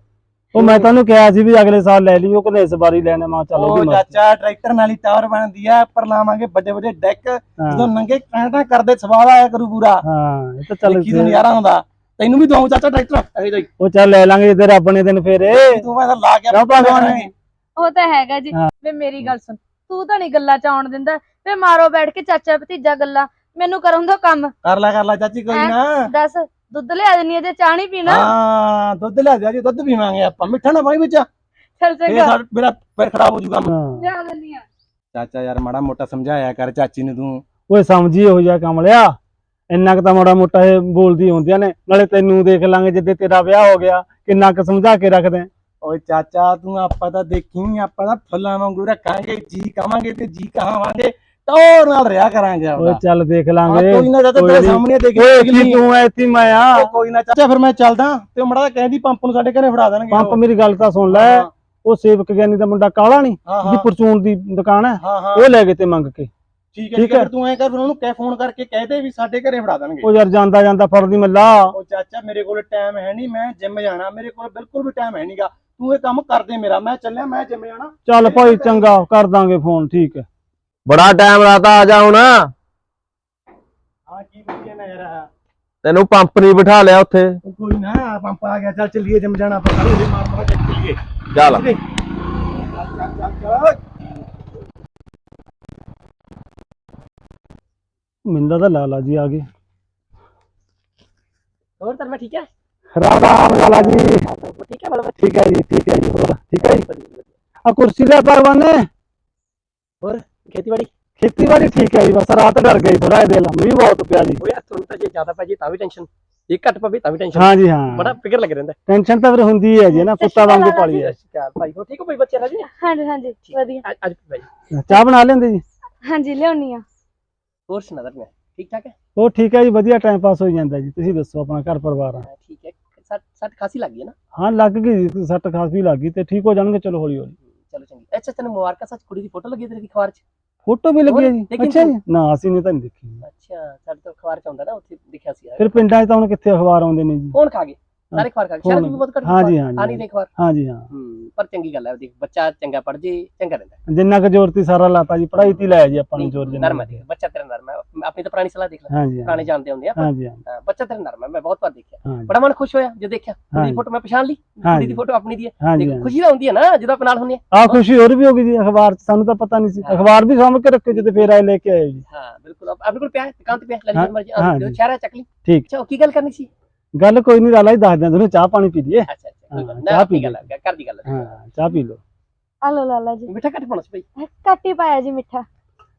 ਉਹ ਮੈਂ ਤੁਹਾਨੂੰ ਕਿਹਾ ਸੀ ਵੀ ਅਗਲੇ ਸਾਲ ਲੈ ਲਈ ਉਹ ਕਹਿੰਦੇ ਇਸ ਵਾਰੀ ਲੈਣਾ ਮੈਂ ਚੱਲ ਉਹ। ਚਾਚਾ ਟਰੈਕਟਰ ਨਾਲ ਹੀ ਟਾਵਰ ਬਣਦੀ ਆ ਪਰ ਲਾਵਾਂਗੇ ਵੱਡੇ ਵੱਡੇ ਡੈਕ ਜਦੋਂ ਨੰਗੇ ਕਾਂਟਾ ਕਰਦੇ ਸਵਾਦ ਆਇਆ ਕਰੂ ਪੂਰਾ। ਹਾਂ ਇਹ ਤਾਂ ਚੱਲ ਤੂੰ ਨਜ਼ਾਰਾ ਹੁੰਦਾ ਤੈਨੂੰ ਵੀ ਦਵਾਉਂ ਚਾਚਾ ਟਰੈਕਟਰ ਇਹ ਜਾਈ ਉਹ ਚੱਲ ਲੈ ਲਾਂਗੇ ਜੇ ਰੱਬ ਨੇ ਦਿਨ ਫੇਰੇ। ਤੂੰ ਮੈਂ ਤਾਂ ਲਾ ਕੇ। ਉਹ ਤਾਂ ਹੈਗਾ ਜੀ। ਵੇ ਮੇਰੀ ਗੱਲ ਸੁਣ ਤੂੰ ਤਾਂ ਨਹੀਂ ਗੱਲਾਂ ਚ ਆਉਣ ਦਿੰਦਾ। ਵੇ ਮਾਰੋ ਬੈਠ ਕੇ ਚਾਚਾ ਭਤੀਜਾ ਗੱਲਾਂ। ਮੈਨੂੰ ਕਰਨ ਦੋ ਕੰਮ। ਕਰ ਲੈ ਕਰ ਲੈ ਚਾਚੀ ਕੋਈ? ਨਾ। ਦੱਸ। ਦੁੱਧ ਲਿਆ ਆ ਜੇ ਚਾਹ ਨਹੀਂ ਪੀਣਾ। ਹਾਂ ਦੁੱਧ ਲੈ ਜਾ ਜੀ ਦੁੱਧ ਪੀਵਾਂਗੇ ਆਪਾਂ। ਮਿੱਠਾ ਨਾ ਪਾਈ ਵਿੱਚ। ਚੱਲ ਚੰਗਾ। ਸਾਡਾ ਮੇਰਾ ਪੈਰ ਖਰਾਬ ਹੋ ਜਾਊਗਾ ਹਾਂ। ਲਿਆ ਦਿੰਨੀ ਆ। ਚਾਚਾ ਯਾਰ ਮਾੜਾ ਮੋਟਾ ਸਮਝਾਇਆ ਕਰ ਚਾਚੀ ਨੂੰ ਤੂੰ। ਓਏ ਸਮਝੀ ਹੋ ਜਾ ਕਮਲਿਆ ਇੰਨਾ ਕੁ ਤਾਂ ਮਾੜਾ ਮੋਟਾ ਇਹ ਬੋਲਦੀ ਹੁੰਦੀਆਂ ਨੇ। ਨਾਲੇ ਤੈਨੂੰ ਦੇਖ ਲਾਂਗੇ ਜਿੱਦੇ ਤੇਰਾ ਵਿਆਹ ਹੋ ਗਿਆ ਕਿੰਨਾ ਕੁ ਸਮਝਾ ਕੇ ਰੱਖਦੇ। ਓਏ ਚਾਚਾ ਤੂੰ ਆਪਾਂ ਤਾਂ ਦੇਖੀ ਆਪਾਂ ਤਾਂ ਫੁੱਲਾਂ ਵਾਂਗੂ ਰੱਖਾਂਗੇ ਜੀ ਕਵਾਂਗੇ ਤੇ ਜੀ ਕਹਾਵਾਂਗੇ। ਟੌਰ ਨਾਲ ਰਿਹਾ ਕਰਾਂਗੇ ਓਏ ਆਪਦਾ। ਚੱਲ ਦੇਖ ਲਾਂਗੇ। ਕੋਈ ਨਾ ਚਾਚਾ ਤੇਰੇ। ਸਾਹਮਣੇ ਦੇਖ ਓਏ ਲਈ। ਤੂੰ ਐ ਇੱਥੇ ਮੈਂ ਆ। ਕੋਈ ਨਾ ਚਾਚਾ ਫਿਰ ਮੈਂ ਚੱਲਦਾ ਤੇ ਮੜਾ ਕਹਿੰਦੀ ਪੰਪ ਨੂੰ ਸਾਡੇ ਘਰੇ ਫੜਾ ਦੇਣਗੇ ਪੰਪ। ਮੇਰੀ ਗੱਲ ਤਾਂ ਸੁਣ ਲੈ। ਉਹ ਸੇਵਕ ਗਿਆਨੀ ਦਾ ਮੁੰਡਾ ਕਾਲਾ ਨਹੀਂ ਹਾਂ ਜਿਹਦੀ ਹਾਂ ਪਰਚੂਨ ਦੀ ਦੁਕਾਨ ਹੈ ਹਾਂ ਹਾਂ। ਉਹ ਲੈ ਗਏ ਤੇ ਮੰਗ ਕੇ। ਠੀਕ ਹੈ। ਫਿਰ ਤੂੰ ਐ ਕਰ ਫਿਰ ਉਹਨੂੰ ਕਹਿ ਫੋਨ ਕਰਕੇ ਕਹਿ ਦੇ ਵੀ ਸਾਡੇ ਘਰੇ ਫੜਾ ਦੇਣਗੇ। ਉਹ ਯਾਰ ਜਾਂਦਾ ਜਾਂਦਾ ਫੜਦੀ ਮੱਲਾ। ਉਹ ਚਾਚਾ ਮੇਰੇ ਕੋਲ ਟਾਈਮ ਹੈ ਨਹੀਂ ਮੈਂ ਜਿਮ ਜਾਣਾ ਮੇਰੇ ਕੋਲ ਬਿਲਕੁਲ ਵੀ ਟਾਈਮ ਹੈ ਨਹੀਂਗਾ ਤੂੰ ਇਹ ਕੰਮ ਕਰ ਦੇ ਮੇਰਾ ਮੈਂ ਚੱਲਿਆ ਮੈਂ ਜਿਮ ਜਾਣਾ। ਚੱਲ ਭਾਈ ਚੰਗਾ ਕਰ ਦਾਂਗੇ ਫੋਨ ਠੀਕ ਹੈ। ਬੜਾ ਟਾਈਮ ਲਾਤਾ ਆ ਜਾ ਹੁਣ। ਹਾਂ ਕੀ ਬੁੱਝੇ ਨਾ ਯਾਰ? ਤੈਨੂੰ ਪੰਪ ਨਹੀਂ ਬਿਠਾ ਲਿਆ ਉੱਥੇ। ਕੋਈ ਨਾ ਪੰਪ ਆ ਗਿਆ ਚੱਲ ਚੱਲੀਏ ਜਿਮ ਜਾਣਾ ਆਪਾਂ ਸਾਰੇ ਮਾਰ ਮਾਰ ਚੱਕ ਚੱਲੀਏ ਚੱਲ। ਮਿੰਦਾ ਤਾਂ ਲਾਲਾ ਜੀ ਆ ਗਏ। ਹੋਰ ਤਾਂ ਮੈਂ ਠੀਕ ਹੈ ਰਾਮ ਰਾਮ ਲਾਲਾ ਜੀ। ਠੀਕ ਹੈ ਬਲਵ ਠੀਕ ਹੈ ਜੀ ਠੀਕ ਹੈ ਜੀ ਹੋਰ ਠੀਕ ਹੈ ਜੀ। ਆ ਕੁਰਸੀ ਲੈ ਪਰਵਾਨੇ। ਹੋਰ? ਖੇਤੀਬਾੜੀ? ਖੇਤੀਬਾੜੀ ਠੀਕ ਹੈ ਜੀ ਬਸ ਰਾਤ ਡਰ ਗਈ ਥੋੜਾ ਦਿਲ ਮੀਂਹ ਬਹੁਤ ਪਿਆ ਜੀ। ਤੁਹਾਨੂੰ ਤਾਂ ਜੇ ਜ਼ਿਆਦਾ ਪੈ ਜੇ ਤਾਂ ਵੀ ਟੈਨਸ਼ਨ ਇਹ ਘੱਟ ਪਵੇ ਤਾਂ ਵੀ ਟੈਨਸ਼ਨ ਹਾਂ ਜੀ ਹਾਂ। ਬੜਾ ਫਿਕਰ ਲੱਗ ਰਹਿੰਦਾ। ਟੈਨਸ਼ਨ ਤਾਂ ਫਿਰ ਹੁੰਦੀ ਹੈ ਜੀ ਨਾ ਕੁੱਤਾ ਵਾਂਗੂ ਪਾਲੀ ਹੈ। ਚਾਲ ਭਾਈ ਹੋ ਠੀਕ ਹੋ ਭਾਈ ਬੱਚੇ ਰਾਜੀ ਹਾਂਜੀ ਹਾਂਜੀ ਵਧੀਆ। ਅੱਜ ਭਾਈ। ਚਾਹ ਬਣਾ ਲੈਂਦੇ ਜੀ? ਹਾਂਜੀ ਲਿਆਉਣੀ ਆ। ਹੋਰ ਸੁਣਾ ਦਰ ਮੈਂ ਠੀਕ ਠਾਕ ਹੈ? ਉਹ ਠੀਕ ਹੈ ਜੀ ਵਧੀਆ ਟਾਈਮ ਪਾਸ ਹੋ ਜਾਂਦਾ ਜੀ। ਤੁਸੀਂ ਦੱਸੋ ਆਪਣਾ ਘਰ ਪਰਿਵਾਰ ਆ। ਠੀਕ ਹੈ। ਸੱਟ ਸੱਟ ਖਾਸੀ ਲੱਗੀ ਹੈ ਨਾ? ਹਾਂ ਲੱਗ ਗਈ ਜੀ ਸੱਟ ਖਾਸ ਵੀ ਲੱਗ ਗਈ ਤੇ ਠੀਕ ਹੋ ਜਾਣਗੇ ਚਲੋ ਹੌਲੀ ਹੌਲੀ ਚਲੋ ਚੰਗੀ। ਅੱਛਾ ਤੈਨੂੰ ਮੁਬਾਰਕਾਂ ਸੱਚ ਕੁੜੀ ਦੀ ਫੋਟੋ ਲੱਗੀ ਤੇਰੀ ਅਖਬਾਰ 'ਚ? ਫੋਟੋ ਵੀ ਲੱਗੀ ਹੈ ਜੀ। ਲੇਕਿਨ ਅੱਛਾ ਜੀ। ਨਾ ਅਸੀਂ ਨੇ ਤਾਂ ਨਹੀਂ ਦੇਖੀ। ਅੱਛਾ ਸਾਡੇ ਤਾਂ ਅਖਬਾਰ 'ਚ ਆਉਂਦਾ ਨਾ ਉੱਥੇ ਦਿਖਿਆ ਸੀ ਯਾਰ ਫਿਰ ਪਿੰਡਾਂ 'ਚ ਤਾਂ ਹੁਣ ਕਿੱਥੇ ਅਖਬਾਰ ਆਉਂਦੇ ਨੇ ਜੀ? ਕੌਣ ਖਾ ਗਏ। ਸਾਰੇ ਅਖਬਾਰ ਖਾ ਗਏ। ਸ਼ਾਇਦ ਵੀ ਬਹੁਤ ਘੱਟ ਹਾਂ ਜੀ, ਹਾਂ ਜੀ। ਦੇ ਅਖਬਾਰ? ਹਾਂ ਜੀ ਹਾਂ। ਹੂੰ ਪਰ ਚੰਗੀ ਗੱਲ ਹੈ ਦੇਖ ਬੱਚਾ ਚੰਗਾ ਪੜ ਜੇ ਚੰਗਾ ਰਹਿੰਦਾ। ਜਿੰਨਾ ਕੁ ਜ਼ੋਰ ਤੀ ਸਾਰਾ ਲਾਤਾ ਜੀ ਪੜਾਈ ਤੇ ਲਾਇਆ ਜੀ ਆਪਾਂ ਨੂੰ ਜ਼ੋਰ ਜਿੰਨਾ ਨਰਮ ਹੈ ਦੇਖ, ਬੱਚਾ ਤੇਰਾ ਨਰਮ ਹੈ। ਆਪਣੀ ਤਾਂ ਪੁਰਾਣੀ ਸਲਾਹ ਦੇਖ ਲੈ। ਹਾਂ ਜੀ ਹਾਂ ਪੁਰਾਣੇ ਜਾਣਦੇ ਹੁੰਦੇ ਆ ਪਰ, ਹਾਂ ਜੀ ਹਾਂ ਹਾਂ, ਬੱਚਾ ਤੇਰਾ ਨਰਮ ਹੈ ਮੈਂ ਬਹੁਤ ਵਾਰ ਦੇਖਿਆ। ਬੜਾ ਮਨ ਖੁਸ਼ ਹੋਇਆ ਜਦੋਂ ਦੇਖਿਆ। ਦੀ। ਫੋਟੋ ਮੈਂ ਪਛਾਣ ਲਈ। ਕੁੜੀ। ਦੀ ਫੋਟੋ ਆਪਣੀ ਦੀ ਹੈ। ਦੇਖ, ਖੁਸ਼ੀ ਤਾਂ ਹੁੰਦੀ ਹੈ ਨਾ ਜਦੋਂ ਆਪਾਂ ਨਾਲ ਹੁੰਦੇ ਆ ਆ ਖੁਸ਼ੀ ਹੋਰ ਵੀ ਹੋ ਗਈ ਜੀ ਅਖਬਾਰ 'ਚ। ਸਾਨੂੰ ਤਾਂ ਪਤਾ ਨਹੀਂ ਸੀ। ਅਖਬਾਰ ਵੀ ਸਾਂਭ ਕੇ ਰੱਖਿਓ ਜਦੋਂ ਫੇਰ ਆਏ ਲੈ ਕੇ ਆਏ ਜੀ। ਹਾਂ ਬਿਲਕੁਲ। ਆਪ- ਆਪਣੇ ਕੋਲ ਪਿਆ ਹੈ, ਦੁਕਾਨ ਤੇ ਪਿਆ ਲੈ ਲਈ ਮਰਜ਼ੀ। ਜੀ। ਸ਼ਹਿਰ ਹੈ ਚੱਕ ਲਈ। ਠੀਕ। ਉਹ ਕੀ ਗੱਲ ਕਰਨੀ ਸੀ? ਗੱਲ ਕੋਈ ਨਹੀਂ ਲਾਲਾ ਜੀ ਦੱਸ ਦਿਆਂ ਤੁਹਾਨੂੰ ਚਾਹ ਪਾਣੀ ਪੀ ਲਈਏ। ਅੱਛਾ ਅੱਛਾ ਕੋਈ ਗੱਲ ਹਾਂ, ਨਹੀਂ। ਚਾਹ ਆਪਣੀ ਪੀ ਗੱਲ ਘਰ ਦੀ ਗੱਲ ਹੈ ਚਾਹ ਪੀ ਲਓ। ਆ ਲੋ ਲਾਲਾ ਜੀ। ਮਿੱਠਾ ਘੱਟ ਪਾਉਣਾ ਸੀ ਭਾਈ ਘੱਟ ਹੀ ਪਾਇਆ ਜੀ ਮਿੱਠਾ।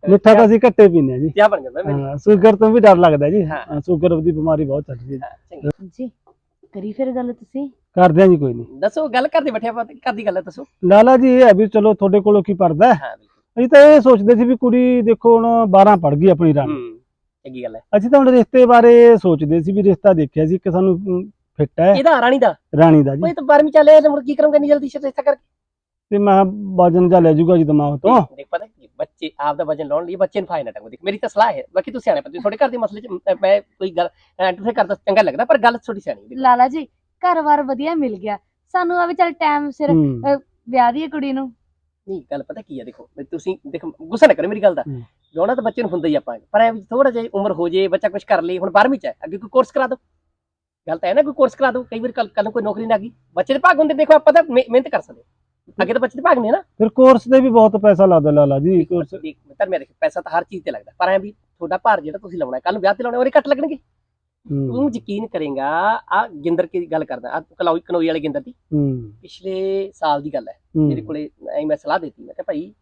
ਮਿੱਠਾ ਤਾਂ ਅਸੀਂ ਘੱਟੇ ਪੀਨੇ ਆ ਜੀ। ਚਾਹ ਬਣ ਜਾਂਦਾ ਮੇਰੀ ਹਾਂ ਸ਼ੂਗਰ ਤੋਂ ਵੀ ਡਰ ਲੱਗਦਾ ਜੀ। ਹਾਂ। ਹਾਂ, ਸ਼ੂਗਰ ਦੀ ਬਿਮਾਰੀ ਬਹੁਤ ਚੱਲ ਰਹੀ ਹੈ। ਹਾਂ, ਚੰਗੀ। ਜੀ ਕਰੀ ਫਿਰ ਗੱਲ ਤੁਸੀਂ? ਕਰਦੇ ਆ ਜੀ ਕੋਈ ਨਹੀਂ। ਦੱਸੋ ਗੱਲ ਕਰਦੇ ਬੈਠੇ ਆਪਾਂ ਕਰਦੀ ਗੱਲ ਹੈ ਦੱਸੋ। ਲਾਲਾ ਜੀ ਇਹ ਹੈ ਵੀ ਚਲੋ ਤੁਹਾਡੇ ਕੋਲੋਂ ਕੀ ਪੜਦਾ ਹਾਂ? ਬਿਲਕੁਲ। ਅਸੀਂ ਤਾਂ ਇਹ ਸੋਚਦੇ ਸੀ ਵੀ ਕੁੜੀ ਦੇਖੋ ਹੁਣ 12 ਪੜ ਗਈ ਆਪਣੀ ਰਾਣੀ। ਹੂੰ ਚੰਗੀ ਗੱਲ ਹੈ। ਅਸੀਂ ਤਾਂ ਹੁਣ ਰਿਸ਼ਤੇ ਬਾਰੇ ਸੋਚਦੇ ਸੀ ਵੀ ਰਿਸ਼ਤਾ ਦੇਖਿਆ ਸੀ ਕਿ ਸਾਨੂੰ ਫਿੱਟ ਹੈ। ਇਹਦਾ ਰਾਣੀ ਦਾ? ਰਾਣੀ ਦਾ ਜੀ। ਉਹ ਤਾਂ 12ਵੀਂ ਚੱਲੇ ਤੇ ਮੁੜ ਕੀ ਕਰੂੰਗਾ ਨਹੀਂ ਜਲਦੀ ਰਿਸ਼ਤਾ ਕਰਕੇ? ਤੇ ਮੈਂ ਵਜਨ ਜਾ ਲੈ ਜਾਊਗਾ ਜੀ ਦਿਮਾਗ ਤੋਂ। ਦੇਖ- ਪਤਾ ਬੱਚੇ ਆਪ ਦਾ ਵਜਨ ਲਾਉਣ ਲਈ ਬੱਚੇ ਨੂੰ ਫਾਇਦਾ ਟੰਗੋ। ਦੇਖ ਮੇਰੀ ਤਾਂ ਸਲਾਹ ਹੈ। ਬਾਕੀ ਤੁਸੀਂ ਸਿਆਣੇ ਪਤਾ ਤੁਹਾਡੇ ਘਰ ਦੇ ਮਸਲੇ 'ਚ ਮੈਂ ਕੋਈ ਗੱਲ ਐਂਟਰ ਕਰਦਾ ਚੰਗਾ ਲੱਗਦਾ ਪਰ ਗੱਲ ਥੋੜੀ ਸਿਆਣੀ ਹੈ। ਲਾਲਾ ਜੀ ਘਰ-ਬਾਰ ਵਧੀਆ ਮਿਲ ਗਿਆ। ਸਾਨੂੰ ਆ ਵੀ ਚੱਲ ਟਾਈਮ ਸਿਰ ਵਿਆਹ ਦੀ ਕੁੜੀ ਨੂੰ। ਨਹੀਂ ਗੱਲ ਪਤਾ ਕੀ ਹੈ ਦੇਖੋ ਤੁਸੀਂ ਦੇਖੋ ਗੁੱਸਾ ਨਾ ਕਰੋ ਮੇਰੀ ਗੱਲ ਦਾ। ਵਿਆਹਣਾ ਤਾਂ ਬੱਚੇ ਨੂੰ ਹੁੰਦਾ ਹੀ ਆਪਾਂ ਪਰ ਐ ਥੋੜਾ ਜਿਹਾ ਉਮਰ ਹੋ ਜੇ ਬੱਚਾ ਕੁਝ ਕਰ ਲੇ ਹੁਣ 12ਵੀਂ ਚ ਹੈ ਅੱਗੇ ਕੋਈ ਕੋਰਸ ਕਰਾ ਦਿਓ। ਗੱਲ ਤਾਂ ਹੈ ਨਾ ਕੋਈ ਕੋਰਸ ਕਰਾ ਦਿਓ। ਕਈ ਵਾਰ ਕੱਲ ਕੱਲ ਨੂੰ ਕੋਈ ਨੌਕਰੀ ਨਾ ਗਈ। ਬੱਚੇ ਦੇ ਭਾਗ ਹੁੰਦੇ ਦੇਖੋ ਆਪਾਂ ਤਾਂ ਮਿਹ- ਮਿਹਨਤ ਕਰ ਸਕਦੇ ਅੱਗੇ ਤਾਂ ਬੱਚੇ ਦੇ ਭਾਗ ਨੇ ਨਾ। ਫਿਰ ਕੋਰਸ ਤੇ ਵੀ ਬਹੁਤ ਪੈਸਾ ਲੱਗਦਾ ਲਾਲਾ ਜੀ। ਕੋਰਸ ਦੇਖ ਮੈਂ ਤਾਂ ਮੈਂ ਦੇਖ ਪੈਸਾ ਤਾਂ ਹਰ ਚੀਜ਼ ਤੇ ਲੱਗਦਾ। ਪਰ ਐ ਵੀ ਤੁਹਾਡਾ ਭਾਰ ਜਿਹੜਾ ਤੁਸੀਂ ਲਾਉਣਾ ਕੱਲ ਨੂੰ ਵਿਆਹ ਤੇ ਲਾਉਣਾ ਉਹਦੇ ਘੱਟ ਲੱਗਣਗੇ। ਤੂੰ ਯਕੀਨ ਕਰੇਗਾ ਆ ਗਿੰਦਰ ਕੀ ਗੱਲ ਕਰਦਾ ਆ ਕਲੌਈ ਕਨੋਈ ਵਾਲੇ ਗਿੰਦਰ ਦੀ। ਪਿਛਲੇ ਸਾਲ ਦੀ ਗੱਲ ਹੈ। ਮੇਰੇ ਕੋਲੇ ਐਂ ਮੈਂ ਸਲਾਹ ਦਿੱਤੀ ਮੈਂ ਕਿਹਾ ਭਾਈ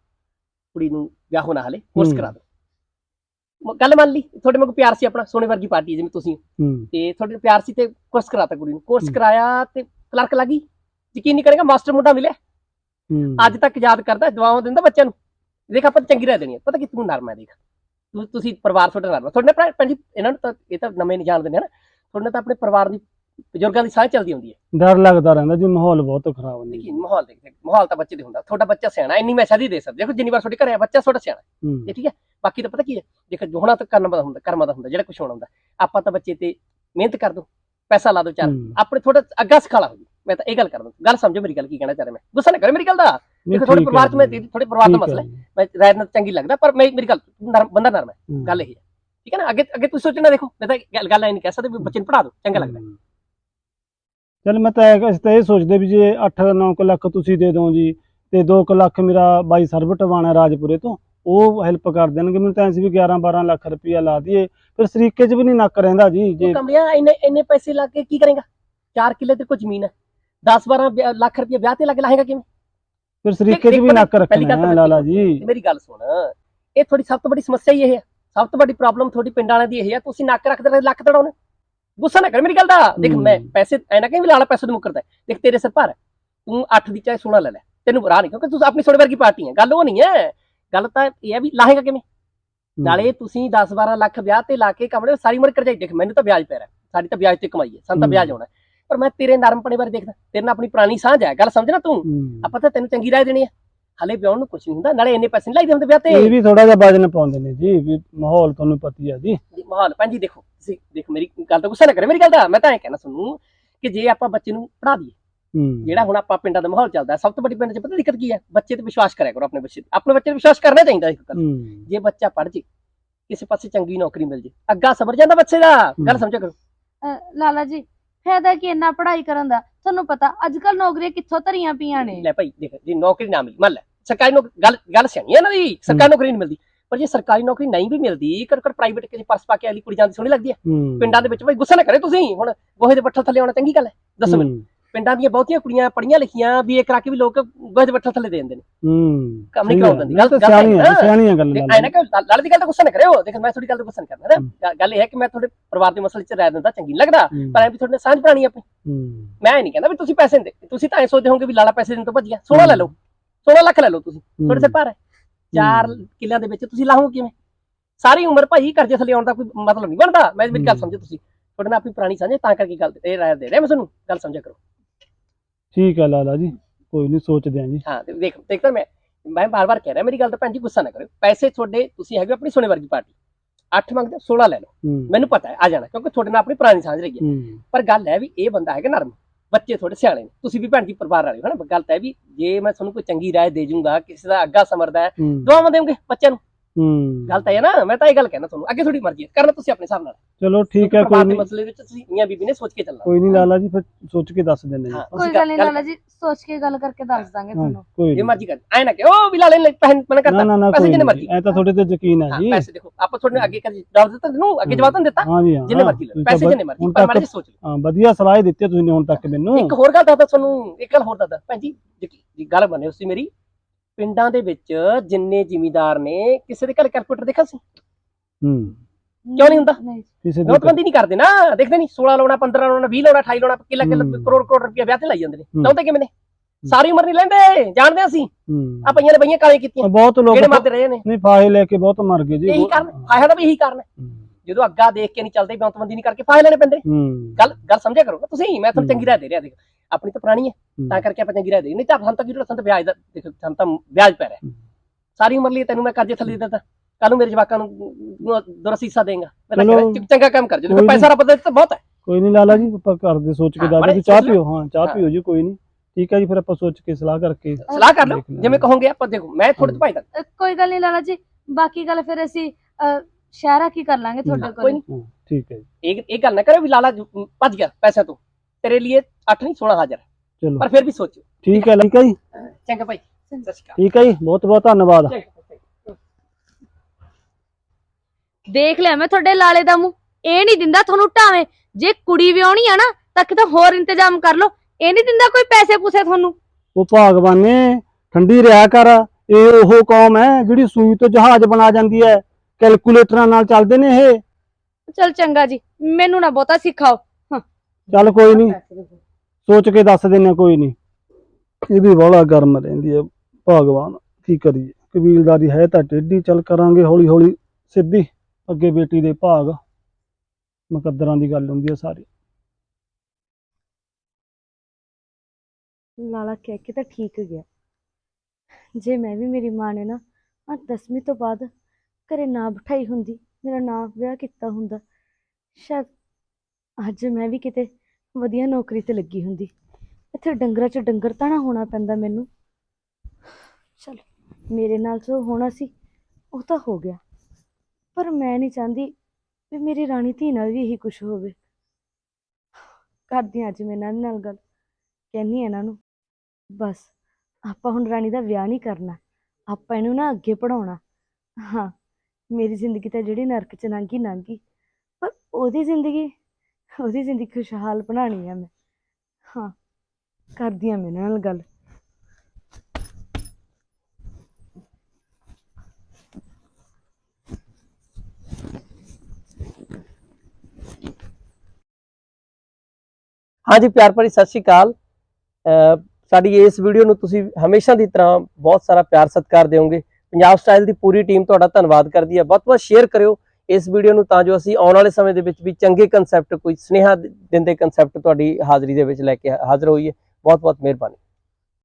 ਕੁੜੀ ਨੂੰ ਵਿਆਹ ਹੋਣਾ ਹਲੇ ਕੋਰਸ। ਕਰਾ ਮ- ਗੱਲ ਮੰਨ ਲਈ ਤੁਹਾਡੇ ਕੋਲ ਪਿਆਰ ਸੀ ਆਪਣਾ ਸੋਨੇ ਵਰਗੀ ਪਾਰਟੀ ਜਿਵੇਂ ਤੁਸੀਂ ਤੇ ਤੁਹਾਡੇ ਪਿਆਰ ਸੀ ਤੇ ਕੋਰਸ ਕਰਾਤਾ ਕੁੜੀ ਨੂੰ। ਕੋਰਸ। ਕਰਾਇਆ ਤੇ ਕਲਰਕ ਲੱਗੀ ਯਕੀਨ ਨਹੀਂ ਕਰੇਗਾ ਮਾਸਟਰ ਮੁੰਡਾ ਮਿਲਿਆ। ਅੱਜ ਤੱਕ ਯਾਦ ਕਰਦਾ ਦੁਆਵਾਂ ਦਿੰਦਾ ਬੱਚਿਆਂ ਨੂੰ। ਦੇਖ ਆਪਾਂ ਚੰਗੀ ਰਹਿ ਦੇਣੀ ਹੈ ਪਤਾ ਕਿ ਤੂੰ ਨਰਮ ਹੈ ਦੇਖ। ਤੂੰ ਤੁਸੀਂ ਪਰਿਵਾਰ ਤੁਹਾਡਾ ਨਰਮ। ਤੁਹਾਡੇ ਨਾਲ ਭੈਣ ਜੀ ਇਹਨਾਂ ਨੂੰ ਤਾਂ ਇਹ ਤਾਂ ਨਵੇਂ ਨਹੀਂ ਜਾਣਦੇ ਨੇ ਨਾ ਤੁਹਾਡੇ ਤਾਂ ਆਪਣੇ ਪਰਿਵਾਰ ਦੀ ਬਜ਼ੁਰਗਾਂ ਦੀ ਸਾਹ ਚੱਲਦੀ ਹੁੰਦੀ ਹੈ ਡਰ ਲੱਗਦਾ ਰਹਿੰਦਾ ਜੀ ਮਾਹੌਲ ਬਹੁਤ ਖਰਾਬ ਨੇ ਦੇਖੀ ਮਾਹੌਲ ਦੇਖ ਮਾਹੌਲ ਤਾਂ ਬੱਚੇ ਦੇ ਹੁੰਦਾ। ਤੁਹਾਡਾ ਬੱਚਾ ਸਿਆਣਾ ਇੰਨੀ ਮੈਂ ਸ਼ਾਦੀ ਦੇ ਸਕਦਾ। ਦੇਖੋ ਜਿੰਨੀ ਵਾਰ ਤੁਹਾਡੇ ਘਰੇ ਆ ਬੱਚਾ ਤੁਹਾਡਾ ਸਿਆਣਾ। ਇਹ ਠੀਕ ਹੈ ਬਾਕੀ ਤਾਂ ਪਤਾ ਕੀ ਹੈ ਦੇਖੋ ਜੋ ਹੋਣਾ ਤਾਂ ਕਰਮ ਦਾ ਹੁੰਦਾ ਕਰਮਾਂ ਦਾ ਹੁੰਦਾ ਜਿਹੜਾ ਕੁਝ ਹੋਣਾ ਹੁੰਦਾ। ਆਪਾਂ ਤਾਂ ਬੱਚੇ ਤੇ ਮਿਹਨਤ ਕਰ ਦੋ ਪੈਸਾ ਲਾ ਦੋ ਹੂੰ। ਆਪਣੇ ਥੋੜਾ ਅੱਗਾ ਸਿਖਾਲਾ ਹੋ ਜੀ ਮੈਂ ਤਾਂ ਇਹ ਗੱਲ ਕਰਦਾ ਗੱਲ ਸਮਝੋ ਮੇਰੀ ਗੱਲ ਕੀ ਕਹਿਣਾ ਚਾਹ ਰਿਹਾ ਮੈਂ? ਗੁੱਸਾ ਨਾ ਕਰੋ ਮੇਰੀ ਗੱਲ ਦਾ। ਦੇਖੋ ਹੈ ਪਰਿਵਾਰ ਚ ਮੈਂ ਥੋੜੇ ਪਰਿਵਾਰ ਦਾ ਮਸਲਾ ਮੈਂ ਰਾਇ ਨਾਲ ਚੰਗੀ ਲੱਗਦਾ ਪਰ ਮੈਂ ਮੇਰੀ ਗੱਲ ਬੰਦਾ ਨਰਮ ਹੈ। ਗੱਲ ਇਹ ਹੈ। ਠੀਕ ਹੈ ਨਾ? ਅੱਗੇ ਅੱਗੇ ਤੁਸੀਂ ਸੋਚਣਾ ਦੇਖੋ ਮੈਂ ਤਾਂ ਗੱਲ ਗੱਲ ਨਹੀਂ ਕਹਿ ਸਕਦੇ ਵੀ ਬੱਚੇ ਨੂੰ ਪੜਾ ਦਿਓ ਚੰਗਾ ਲੱਗਦਾ। ਚੱਲ ਮੈਂ ਤਾਂ ਅਸੀਂ ਤਾਂ ਇਹ ਸੋਚਦੇ ਵੀ ਜੇ 8-9 ਲੱਖ ਤੁਸੀਂ ਦੇ ਦਿਓ ਜੀ ਤੇ 2 ਲੱਖ ਮੇਰਾ ਬਾਈ ਸਰਬਟ ਬਾਣਾ ਰਾਜਪੁਰੇ ਤੋਂ ਉਹ ਹੈਲਪ ਕਰ ਦੇਣਗੇ। ਮੈਨੂੰ ਤਾਂ ਸੀ ਵੀ 11-12 ਲੱਖ ਰੁਪਇਆ ਲਾ ਦਈਏ। ਫਿਰ ਸਰੀਕੇ 'ਚ ਵੀ ਨਹੀਂ ਨੱਕ ਰਹਿੰਦਾ ਜੀ ਜੇ ਕਮਲਿਆ ਇੰਨੇ ਇੰਨੇ ਪੈਸੇ ਲਾ ਕੇ ਕੀ ਕਰੇਗਾ? 4 ਕਿੱਲੇ ਤੇ ਕੋਈ ਜ਼ਮੀਨ ਹੈ। 10 12 ਲੱਖ ਰੁਪਏ ਵਿਆਹ ਤੇ ਲੱਗ ਲਾਹੇਗਾ ਕਿਵੇਂ? ਫਿਰ ਸਰੀਕੇ 'ਚ ਵੀ ਨੱਕ ਰੱਖਣਾ ਹੈ ਲਾਲਾ ਜੀ। ਮੇਰੀ ਗੱਲ ਸੁਣ ਇਹ ਥੋੜੀ ਸਭ ਤੋਂ ਵੱਡੀ ਸਮੱਸਿਆ ਹੀ ਇਹ ਹੈ ਸਭ ਤੋਂ ਵੱਡੀ ਪ੍ਰੋਬਲਮ ਤੁਹਾਡੀ ਪਿੰਡਾਂ ਵਾਲਿਆਂ ਦੀ ਇਹ ਹੈ ਤੁਸੀਂ ਨੱਕ ਰੱਖਦੇ ਰਹੇ ਲੱਕ ਤੜਾਉਣੇ। ਗੁੱਸਾ ਨਾ ਕਰ ਮੇਰੀ ਗੱਲ ਦਾ। ਦੇਖ। ਮੈਂ ਪੈਸੇ ਐ ਨਾ ਕਹੀਂ ਵੀ ਲਾਲਾ ਪੈਸੇ ਨੂੰ ਮੁੱਕਰਦਾ। ਦੇਖ ਤੇਰੇ ਸਿਰ ਭਾਰ ਤੂੰ 8 ਦੀ ਚਾਹੇ 16 ਲੈ ਲੈ। ਤੈਨੂੰ ਰਾਹ ਨਹੀਂ ਕਿਉਂਕਿ ਤੂੰ ਆਪਣੀ ਸੋਨੇ ਵਰਗੀ ਪਾਰਟੀ ਹੈ। ਗੱਲ ਉਹ ਨਹੀਂ ਹੈ। ਗੱਲ ਤਾਂ ਇਹ ਹੈ ਵੀ ਲਾਹੇਗਾ ਕਿਵੇਂ। ਨਾਲੇ ਤੁਸੀਂ 10 12 ਲੱਖ ਵਿਆਹ ਤੇ ਲਾ ਕੇ ਕਮੜੇ ਸਾਰੀ ਉਮਰ ਕਰਜਾਈ। ਦੇਖ ਮੈਨੂੰ ਤਾਂ ਵਿਆਜ ਪੈ ਰਿਹਾ। ਸਾਡੀ ਤਾਂ ਵਿਆਜ ਤੇ ਕਮਾਈ ਹੈ। ਸਾਨੂੰ ਤਾਂ। ਵਿਆਜ ਆਉਣਾ ਹੈ। ਪਰ ਮੈਂ ਤੇਰੇ ਨਰਮਪਣੇ ਬਾਰੇ ਦੇਖਦਾ ਤੇਰੇ ਨਾਲ ਆਪਣੀ ਪੁਰਾਣੀ ਸਾਂਝ ਹੈ ਗੱਲ ਸਮਝ ਨਾ ਤੂੰ। ਆਪਾਂ ਤਾਂ ਤੈਨੂੰ ਚੰਗੀ ਰਾਏ ਦੇਣੀ ਹੈ। ਹਲੇ ਵਿਆਹਣ ਨੂੰ ਕੁਝ ਨਹੀਂ ਹੁੰਦਾ ਨਾਲੇ ਇੰਨੇ ਪੈਸੇ ਨਹੀਂ ਲਾਈਦੇ ਹੁੰਦੇ ਵਿਆਹ ਤੇ। ਇਹ ਵੀ ਥੋੜਾ ਜਿਹਾ ਵਜਨ ਪਾਉਂਦੇ ਨੇ ਜੀ ਵੀ ਮਾਹੌਲ ਤੁਹਾਨੂੰ ਪਤੀ ਹੈ ਜੀ। ਜੀ, ਮਾਹੌਲ ਭੈਣ ਜੀ ਦੇਖੋ ਤੁਸੀਂ ਦੇਖੋ ਮੇਰੀ ਗੱਲ ਤਾਂ ਗੁੱਸਾ ਨਾ ਕਰੇ ਮੇਰੀ ਗੱਲ ਦਾ ਮੈਂ ਤਾਂ ਐਂ ਕਹਿਣਾ ਤੁਹਾਨੂੰ ਕਿ ਜੇ ਆਪਾਂ ਬੱਚੇ ਨੂੰ ਪੜ੍ਹਾ ਦਈਏ ਹੂੰ। ਜਿਹੜਾ ਹੁਣ ਆਪਾਂ ਪਿੰਡਾਂ ਦਾ ਮਾਹੌਲ ਚੱਲਦਾ ਹੈ, ਸਭ ਤੋਂ ਵੱਡੀ ਪਿੰਡ 'ਚ ਪਤਾ ਦਿੱਕਤ ਕੀ ਹੈ? ਬੱਚੇ ਤੇ ਵਿਸ਼ਵਾਸ ਕਰਿਆ ਕਰੋ ਆਪਣੇ ਬੱਚੇ ਤੇ। ਆਪਣੇ ਬੱਚੇ ਤੇ ਵਿਸ਼ਵਾਸ ਕਰਨਾ ਚਾਹੀਦਾ ਇੱਕ ਗੱਲ। ਜੇ ਬੱਚਾ ਪੜ੍ਹ ਜੇ ਕਿਸੇ ਪਾਸੇ ਚੰਗੀ ਨੌਕਰੀ ਮਿਲ ਜੇ ਅੱਗਾ ਸਬਰ ਜਾਂਦਾ ਬੱਚੇ ਦਾ। ਗੱਲ। ਸਮਝਿਆ ਕਰੋ। ਲਾਲਾ ਜੀ ਫਾਇਦਾ ਕੀ ਇੰਨਾ ਪੜ੍ਹਾਈ ਕਰਨ ਦਾ? ਤੁਹਾਨੂੰ ਪਤਾ ਅੱਜ ਕੱਲ ਨੌਕਰੀਆਂ ਕਿੱਥੋਂ ਧਰੀਆਂ ਪਈਆਂ ਨੇ? ਲੈ ਭਾਈ ਦੇਖ ਜੇ ਨੌਕਰੀ ਨਾ ਮਿਲੀ ਮੰਨ ਲੈ ਸਰਕਾਰੀ ਨੌਕਰੀ ਗੱਲ ਗੱਲ ਸਿਆਣੀ ਹੈ ਨਾ ਦੀ ਸਰਕਾਰੀ ਨੌਕਰੀ ਨਹੀਂ ਮਿਲਦੀ। ਪਰ ਜੇ ਸਰਕਾਰੀ ਨੌਕਰੀ ਨਹੀਂ ਵੀ ਮਿਲਦੀ ਕਰ ਕਰ ਪ੍ਰਾਈਵੇਟ ਕਿਸੇ ਪਰਸ ਪਾ ਕੇ ਅਗਲੀ ਕੁੜੀ ਜਾਂਦੀ ਸੋਹਣੀ ਲੱਗਦੀ ਹੈ। ਪਿੰਡਾਂ ਦੇ ਵਿੱਚ ਭਾਈ ਗੁੱਸਾ ਨਾ ਕਰੇ ਤੁਸੀਂ। ਹੁਣ ਗੋਹੇ ਦੇ ਬੱਠਲ ਥੱਲੇ ਆਉਣਾ ਚੰਗੀ ਗੱਲ ਹੈ। ਦੱਸੋ ਮੈਨੂੰ। ਪਿੰਡਾਂ ਦੀਆਂ ਬਹੁਤੀਆਂ ਕੁੜੀਆਂ ਪੜੀਆਂ ਲਿਖੀਆਂ ਵੀ ਇਹ ਕਰਾ ਕੇ ਵੀ ਲੋਕ ਦੇ ਬੱਠਲ ਥੱਲੇ ਦੇ ਦਿੰਦੇ ਨੇ। ਹੂੰ ਕੰਮ ਨਹੀਂ ਕਰਾਉਂਦੇ ਗੱਲ- ਦੀ। ਗੱਲ- ਗੱਲ ਗੱਲ ਤੇ ਐ ਨਾ ਕਿ ਲੜ ਦੀ ਗੱਲ ਤਾਂ ਗੁੱਸਾ ਨਾ ਕਰਿਓ। ਦੇਖ ਮੈਂ ਤੁਹਾਡੀ ਗੱਲ ਤੇ ਗੁੱਸਾ ਨਹੀਂ ਕਰਦਾ ਹੂੰ। ਨਾ ਗੱਲ ਇਹ ਹੈ ਕਿ ਮੈਂ ਤੁਹਾਡੇ ਪਰਿਵਾਰ ਦੇ ਮਸਲੇ 'ਚ ਰਹਿ ਦਿੰਦਾ ਚੰਗੀ ਲੱਗਦਾ। ਪਰ ਐ ਵੀ ਤੁਹਾਡੇ ਨਾਲ ਸਾਂਝ ਬਣਾਣੀ ਆਪਣੀ। ਹੂੰ। ਮੈਂ ਨਹੀਂ ਕਹਿੰਦਾ ਵੀ ਤੁਸੀਂ ਪੈਸੇ ਦੇ ਤੁਸੀਂ ਤਾਂ ਐ ਸੋਚਦੇ ਹੋਗੇ ਵੀ ਲਾਲਾ ਪੈਸੇ ਦੇਣ ਤੋਂ ਭੱਜ ਗਿਆ 16 ਲੈ ਲਓ। 16 ਲੱਖ ਲੈ ਲਓ ਤੁਸੀਂ। ਤੁਹਾਡੇ ਸਿਰ ਭਾਰ ਹੈ। ਚਾਰ ਕਿੱਲਿਆਂ ਦੇ ਵਿੱਚ ਤੁਸੀਂ ਲਾਹੋਗੇ ਕਿਵੇਂ? ਸਾਰੀ ਉਮਰ ਭਾਈ ਕਰਜ਼ੇ ਥੱਲੇ ਆਉਣ ਦਾ ਕੋਈ ਮਤਲਬ ਨਹੀਂ ਬਣਦਾ। ਮੈਂ ਮੇਰੀ ਗੱਲ। ਸਮਝੋ ਤੁਸੀਂ। ਤੁਹਾਡੇ ਨਾਲ ਆਪਣੀ ਪੁਰਾਣੀ ਸਾਂਝੇ ਤਾਂ ਕਰਕੇ ਗੱਲ ਇਹ ਰਾਇ ਦੇ ਰਿਹਾ ਮੈਂ ਤੁਹਾਨੂੰ। ਗੱਲ ਸਮਝਿਆ ਕਰੋ। ਠੀਕ ਹੈ ਲਾਲਾ ਜੀ ਕੋਈ ਨਹੀਂ ਸੋਚਦੇ ਆਂ ਜੀ। ਹਾਂ ਤੇ ਦੇਖ ਦੇਖ ਤਾਂ ਮੈਂ ਮੈਂ ਬਾਰ-ਬਾਰ ਕਹਿ ਰਿਹਾ ਮੇਰੀ ਗੱਲ ਤਾਂ ਭੈਣ ਜੀ ਗੁੱਸਾ ਨਾ ਕਰਿਓ। ਪੈਸੇ ਤੁਹਾਡੇ ਤੁਸੀਂ ਹੈਗੇ ਹੋ ਆਪਣੀ ਸੋਨੇ ਵਰਗੀ ਪਾਰਟੀ। 8 ਮੰਗਦੇ ਹੋ, 16 ਲੈ ਲਓ। ਹੂੰ। ਮੈਨੂੰ ਪਤਾ ਹੈ ਆ ਜਾਣਾ ਕਿਉਂਕਿ ਤੁਹਾਡੇ ਨਾਲ ਆਪਣੀ ਪੁਰਾਣੀ ਸਾਂਝ ਰਹੀ ਹੈ। ਹੂੰ। ਪਰ ਗੱਲ ਹੈ ਵੀ ਇਹ ਬੰਦਾ ਹੈਗਾ ਨਰਮ ਬੱਚੇ ਥੋੜੇ ਸਿਆਣੇ ਨੇ। ਤੁਸੀਂ ਵੀ ਭੈਣ ਜੀ ਪਰਿਵਾਰ ਵਾਲੇ ਹੋ ਨਾ ਗੱਲ ਤਾਂ ਹੈ ਵੀ ਜੇ ਮੈਂ ਤੁਹਾਨੂੰ ਕੋਈ ਚੰਗੀ ਰਾਏ ਦੇ ਜੂੰਗਾ ਕਿਸੇ ਦਾ ਅੱਗਾ ਸਮਰਦਾ ਹੈ ਹੂੰ। ਦੁਆਵਾਂ ਦੇਵਾਂਗੇ ਬੱਚਿਆਂ ਨੂੰ? ਹੂੰ। ਗੱਲ ਤਾਂ ਇਹ ਹੈ ਨਾ ਮੈਂ ਤਾਂ ਇਹ ਗੱਲ ਕਹਿਣਾ ਤੁਹਾਨੂੰ ਅੱਗੇ ਥੋੜੀ ਮਰਜ਼ੀ ਹੈ ਕਰਨਾ ਤੁਸੀਂ ਆਪਣੇ ਹਿਸਾਬ ਨਾਲ। ਚਲੋ ਠੀਕ ਹੈ ਪਰਿਵਾਰ ਕੋਈ ਦੇ ਨਹੀਂ ਮਸਲੇ ਵਿੱਚ ਤੁਸੀਂ ਮੀਆਂ ਬੀਬੀ ਨੇ ਸੋਚ ਕੇ ਚੱਲਣਾ। ਕੋਈ ਨਹੀਂ ਲਾਲਾ ਜੀ ਫਿਰ ਸੋਚ ਕੇ ਦੱਸ ਦਿੰਦੇ ਹਾਂ, ਕੋਈ ਗੱਲ ਨਹੀਂ ਲਾਲਾ ਜੀ ਸੋਚ ਕੇ ਗੱਲ ਕਰਕੇ ਦੱਸ ਦਾਂਗੇ ਹਾਂ, ਤੁਹਾਨੂੰ। ਕੋਈ ਜੇ ਨਹੀਂ ਮਰਜ਼ੀ ਕਰ ਐ ਨਾ ਕਿ ਉਹ ਵੀ ਲਾ ਲੈਣ ਪਹਿਨ ਮਨਾ ਨਾ ਕਰਦਾ ਨਾ ਨਾ ਪੈਸੇ ਕੋਈ ਜਿੰਨੇ ਨਹੀਂ ਮਰਜ਼ੀ। ਐ ਤਾਂ ਤੁਹਾਡੇ ਤੇ ਯਕੀਨ ਹੈ ਹਾਂ ਜੀ। ਪੈਸੇ ਦੇਖੋ ਆਪਾਂ ਤੁਹਾਡੇ ਅੱਗੇ ਕਰ ਜਵਾਬ ਦਿੱਤਾ ਤੈਨੂੰ ਅੱਗੇ ਜਵਾਬ ਤਾਂ ਨੀ ਦਿੱਤਾ। ਹਾਂ ਜੀ ਹਾਂ ਜਿੰਨੇ ਮਰਜ਼ੀ ਲੈ ਤੁਸੀਂ ਪੈਸੇ ਜਿੰਨੇ ਮਰਜ਼ੀ ਹੁਣ ਪਰ ਤੱਕ- ਮਾੜੀ ਜਿਹੀ ਸੋਚ ਲਓ। ਹਾਂ ਵਧੀਆ ਸਲਾਹ ਦਿੱਤੀ ਹੈ ਤੁਸੀਂ ਨੇ ਹੁਣ ਤੱਕ ਮੈਨੂੰ। ਇੱਕ ਹੋਰ ਗੱਲ ਦੱਸਦਾ ਤੁਹਾਨੂੰ ਇੱਕ ਗੱਲ ਹੋਰ ਦੱਸਦਾ। ਭੈਣ ਜੀ ਜੀ ਗੱਲ ਮੰਨਿਓ ਤੁਸੀਂ ਮੇਰੀ ਪਿੰਡਾਂ ਦੇ ਵਿੱਚ ਜਿੰਨੇ ਜ਼ਿਮੀਦਾਰ ਨੇ ਕਿਸੇ ਦੇ ਘਰ ਕੈਲਕੂਲੇਟਰ ਦੇਖਿਆ ਸੀ ਹੂੰ। ਕਿਉਂ ਨਹੀਂ ਹੁੰਦਾ? ਨਹੀਂ। ਕਿਸੇ ਦੀ ਨੋਟਬੰਦੀ ਨਹੀਂ ਕਰਦੇ ਨਾ ਦੇਖਦੇ ਨਹੀਂ। 16 ਲਾਉਣਾ 15 ਲਾਉਣਾ 20 ਲਾਉਣਾ 28 ਲਾਉਣਾ ਕਿੱਲਾ ਕਿੱਲਾ। ਕਰੋੜ ਕਰੋੜ ਰੁਪਏ ਵਿਆਹ ਤੇ ਲਾਈ ਜਾਂਦੇ ਨੇ। ਲਾਉਂਦੇ ਕਿਵੇਂ ਨੇ? ਸਾਰੀ ਉਮਰ ਨਹੀਂ ਲੈਂਦੇ ਜਾਣਦੇ ਅਸੀਂ। ਆ ਪਈਆਂ ਨੇ ਪਈਆਂ ਕਾਲੇ ਕੀਤੀਆਂ। ਬਹੁਤ ਲੋਕ ਕਿਹੜੇ ਮਰਦੇ ਰਹੇ ਨੇ? ਨਹੀਂ ਫਾਹੇ ਲੈ ਕੇ ਬਹੁਤ ਮਰ ਗਏ ਜੀ। ਇਹੀ ਕਾਰਨ ਫਾਇਦਾ ਦਾ ਵੀ ਇਹੀ ਕਾਰਨ ਹੂੰ। ਜਦੋਂ ਅੱਗਾ ਦੇਖ ਕੇ ਨਹੀਂ ਚੱਲਦੇ ਬਿਉਂਤਬੰਦੀ ਨਹੀਂ ਕਰਕੇ ਫਾਇਦੇ ਲੈਣੇ ਪੈਂਦੇ ਗੱਲ ਗੱਲ ਸਮਝਿਆ ਕਰੋ। ਨਾ ਤੁਸੀਂ ਮੈਂ ਤੁਹਾਨੂੰ। ਚੰਗੀ ਰਾਏ ਦੇ ਰਿਹਾ ਦੇਖ। ਆਪਣੀ ਤਾਂ ਪੁਰਾਣੀ ਹੈ। ਤਾਂ ਕਰਕੇ ਆਪਾਂ ਚੰਗੀ ਰਾਏ ਦੇ ਨਹੀਂ ਤਾਂ ਸਾਨੂੰ ਤਾਂ ਜਿਹੜਾ ਸਾਨੂੰ ਤਾਂ ਵਿਆਜ ਦਾ ਦੇਖ ਸਾਨੂੰ ਤਾਂ ਵਿਆਜ ਪੈ ਰਿਹਾ। ਸਾਰੀ ਉਮਰ ਲਈ ਤੈਨੂੰ ਮੈਂ ਕਰਜ਼ੇ ਥੱਲੇ ਦੇ ਦਿੱਤਾ। ਕੱਲ ਨੂੰ ਮੇਰੇ ਜਵਾਕਾਂ ਨੂੰ ਦੁਰਸੀਸਾ ਦੇਂਗਾ। ਮੈਂ ਤਾਂ। ਕਹਿੰਦਾ ਚੰਗਾ ਕੰਮ ਕਰ ਕੋਈ ਪੈਸਾ ਰੱਬ ਦਾ ਦਿੱਤਾ ਬਹੁਤ ਹੈ। ਕੋਈ ਨਹੀਂ ਲਾਲਾ ਜੀ ਆਪਾਂ ਕਰਦੇ ਸੋਚ ਕੇ ਮਾੜੇ ਵੀ ਚਾਹ। ਪੀਓ ਹਾਂ ਚਾਹ। ਪੀਓ ਜੀ ਕੋਈ ਨਹੀਂ। ਠੀਕ ਹੈ ਜੀ ਫਿਰ ਆਪਾਂ ਸੋਚ ਕੇ ਸਲਾਹ ਕਰਕੇ ਸਲਾਹ ਕਰ ਲਓ। ਜਿਵੇਂ ਕਹੋਗੇ ਆਪਾਂ ਦੇਖੋ ਮੈਂ ਥੋੜੇ ਤੋਂ ਭਾਈ ਦਾ। ਕੋਈ ਗੱਲ ਨਹੀਂ ਲਾਲਾ ਜੀ। ਬਾਕੀ ਗੱਲ ਫਿਰ ਅਸੀਂ ਸ਼ਹਿਰਾ ਕੀ ਕਰ ਲਾਂਗੇ ਤੁਹਾਡੇ ਕੋਈ ਕੋਲ? ਹਾਂ, ਠੀਕ ਹੈ ਜੀ। ਇਹ ਇਹ ਗੱਲ ਨਾ ਕਰਿਓ ਵੀ ਲਾਲਾ ਜੀ ਭੱਜ ਗਿਆ ਪੈਸੇ ਤੋਂ। ਤੇਰੇ ਲਈ 8 ਨਹੀਂ 16000 ਚਲੋ। ਪਰ ਫਿਰ ਵੀ ਸੋਚੋ ਠੀਕ ਹੈ ਠੀਕ ਹੈ ਜੀ। ਚੰਗਾ ਭਾਈ। ਸਤਿ ਸ਼੍ਰੀ ਅਕਾਲ। ਠੀਕ ਹੈ ਜੀ ਬਹੁਤ ਬਹੁਤ ਧੰਨਵਾਦ। ਚੰਗਾ ਭਾਈ। ਦੇਖ ਲਿਆ ਮੈਂ ਤੁਹਾਡੇ ਲਾਲੇ ਦਾ ਮੂੰਹ। ਇਹ ਨਹੀਂ ਦਿੰਦਾ ਤੁਹਾਨੂੰ ਢਾਵੇਂ। ਜੇ ਕੁੜੀ ਵਿਆਹਣੀ ਆ ਨਾ ਤਾਂ ਕਿਤੇ ਹੋਰ ਇੰਤਜ਼ਾਮ ਕਰ ਲਓ। ਇਹ ਨਹੀਂ ਦਿੰਦਾ ਕੋਈ ਪੈਸੇ ਪੂਸੇ ਤੁਹਾਨੂੰ। ਉਹ ਭਾਗਵਾਨੇ ਠੰਡੀ ਰਿਹਾ ਕਰ। ਇਹ ਉਹ ਕੌਮ ਹੈ ਜਿਹੜੀ ਸੂਈ ਤੋਂ ਜਹਾਜ਼ ਬਣਾ ਜਾਂਦੀ ਹੈ। ਕੈਲਕੂਲੇਟਰਾਂ ਨਾਲ ਚੱਲਦੇ ਨੇ ਇਹ? ਚਲ ਚੰਗਾ ਜੀ ਮੈਨੂੰ ਨਾ ਬਹੁਤਾ ਸਿਖਾਓ। ਚੱਲ ਕੋਈ ਨਹੀਂ ਸੋਚ ਕੇ ਦੱਸ ਦਿੰਨੇ ਕੋਈ ਨਹੀਂ। ਇਹ ਵੀ ਬੜਾ ਗਰਮ ਰਹਿੰਦੀ ਹੈ ਭਗਵਾਨ ਕੀ ਕਰੀਏ? ਕਬੀਲਦਾਰੀ ਹੈ ਤਾਂ ਟੇਢੀ ਚੱਲ ਕਰਾਂਗੇ ਹੌਲੀ ਹੌਲੀ ਸਿੱਧੀ ਅੱਗੇ ਬੇਟੀ ਦੇ ਭਾਗ। ਮੁਕੱਦਰਾਂ ਦੀ ਗੱਲ ਹੁੰਦੀ ਹੈ ਸਾਰੀ। ਲਾਲਾ ਕਹਿ ਕੇ ਤਾਂ ਠੀਕ ਗਿਆ। ਜੇ ਮੈਂ ਵੀ ਮੇਰੀ ਮਾਂ ਨੇ ਨਾ ਆ 10ਵੀਂ ਤੋਂ ਬਾਅਦ ਘਰੇ ਨਾ ਬਿਠਾਈ ਹੁੰਦੀ, ਮੇਰਾ ਨਾ ਵਿਆਹ ਕੀਤਾ ਹੁੰਦਾ। ਸ਼ਾਇਦ ਅੱਜ ਮੈਂ ਵੀ ਕਿਤੇ ਵਧੀਆ ਨੌਕਰੀ ਤੇ ਲੱਗੀ ਹੁੰਦੀ। ਇੱਥੇ ਡੰਗਰਾਂ 'ਚ ਡੰਗਰ ਤਾਂ ਨਾ ਹੋਣਾ ਪੈਂਦਾ ਮੈਨੂੰ। ਚਲ, ਮੇਰੇ ਨਾਲ ਜੋ ਹੋਣਾ ਸੀ, ਉਹ ਤਾਂ ਹੋ ਗਿਆ। ਪਰ ਮੈਂ ਨਹੀਂ ਚਾਹੁੰਦੀ ਵੀ ਮੇਰੀ ਰਾਣੀ ਧੀ ਨਾਲ ਵੀ ਇਹੀ ਕੁਝ ਹੋਵੇ। ਕਰਦੀ ਹਾਂ ਅੱਜ ਮੈਂ ਇਹਨਾਂ ਦੇ ਨਾਲ ਗੱਲ। ਕਹਿੰਨੀ ਇਹਨਾਂ ਨੂੰ, ਬਸ, ਆਪਾਂ ਹੁਣ ਰਾਣੀ ਦਾ ਵਿਆਹ ਨਹੀਂ ਕਰਨਾ। ਆਪਾਂ ਇਹਨੂੰ ਨਾ ਅੱਗੇ ਪੜਾਉਣਾ ਹਾਂ ਮੇਰੀ ਜ਼ਿੰਦਗੀ ਤਾਂ ਜਿਹੜੀ ਨਰਕ ਚ ਲੰਘੀ ਲੰਘੀ ਪਰ ਉਹਦੀ ਜ਼ਿੰਦਗੀ ਉਹਦੀ ਜ਼ਿੰਦਗੀ ਖੁਸ਼ਹਾਲ ਬਣਾਉਣੀ ਆ ਮੈਂ। ਹਾਂ, ਕਰਦੀ ਆ ਮੇਰੇ ਨਾਲ ਗੱਲ। ਹਾਂਜੀ, ਪਿਆਰ ਭਰੀ ਸਤਿ ਸ਼੍ਰੀ ਅਕਾਲ। ਅਹ ਸਾਡੀ ਇਸ ਵੀਡੀਓ ਨੂੰ ਤੁਸੀਂ ਹਮੇਸ਼ਾ ਦੀ ਤਰ੍ਹਾਂ ਬਹੁਤ ਸਾਰਾ ਪਿਆਰ, ਸਤਿਕਾਰ ਦਿਓਗੇ। ਪੰਜਾਬ ਸਟਾਈਲ ਦੀ ਪੂਰੀ ਟੀਮ ਤੁਹਾਡਾ ਧੰਨਵਾਦ ਕਰਦੀ ਹੈ। ਬਹੁਤ ਬਹੁਤ ਸ਼ੇਅਰ ਕਰਿਓ ਇਸ ਵੀਡੀਓ ਨੂੰ ਤਾਂ ਜੋ ਅਸੀਂ ਆਉਣ ਵਾਲੇ ਸਮੇਂ ਦੇ ਵਿੱਚ ਵੀ ਚੰਗੇ ਕਨਸੈਪਟ ਕੋਈ ਸੁਨੇਹਾ ਦਿੰਦੇ ਕਨਸੈਪਟ ਤੁਹਾਡੀ ਹਾਜ਼ਰੀ ਦੇ ਵਿੱਚ ਲੈ ਕੇ ਹਾਜ਼ਰ ਹੋਈਏ। ਬਹੁਤ ਬਹੁਤ ਮਿਹਰਬਾਨੀ।